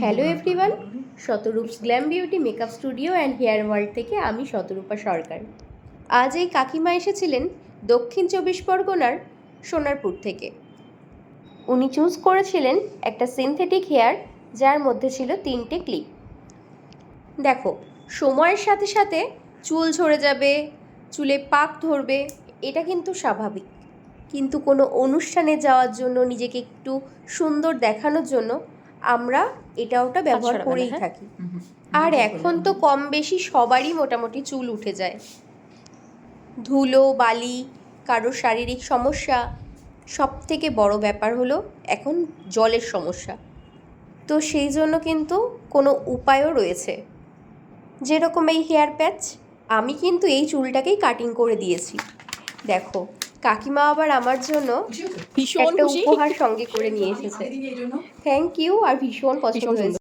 Hello everyone Shatarupa's glam beauty makeup studio and hair world থেকে আমি শতরূপা সরকার আজ এই কাকিমা এসেছিলেন দক্ষিণ চব্বিশ পরগনার সোনারপুর থেকে। উনি চুজ করেছিলেন একটা সিনথেটিক হেয়ার যার মধ্যে ছিল তিনটে ক্লিপ দেখো, সময়ের সাথে সাথে চুল ঝরে যাবে, চুলে পাক ধরবে, এটা কিন্তু স্বাভাবিক। কিন্তু কোনো অনুষ্ঠানে যাওয়ার জন্য, নিজেকে একটু সুন্দর দেখানোর জন্য আমরা এটা ওটা ব্যবহার করেই হ্যাঁ? থাকি। আর এখন তো কম বেশি সবারই মোটামুটি চুল উঠে যায়। ধুলো বালি কারোর শারীরিক সমস্যা সব থেকে বড় ব্যাপার হলো এখন জলের সমস্যা। তো সেই জন্য কিন্তু কোনো উপায়ও রয়েছে। যেরকম এই হেয়ার প্যাচ আমি কিন্তু এই চুলটাকেই কাটিং করে দিয়েছি। দেখো কাকিমা আবার আমার জন্য ভীষণ উপহার সঙ্গে করে নিয়ে এসেছে। থ্যাংক ইউ আর ভীষণ পছন্দ হয়েছে।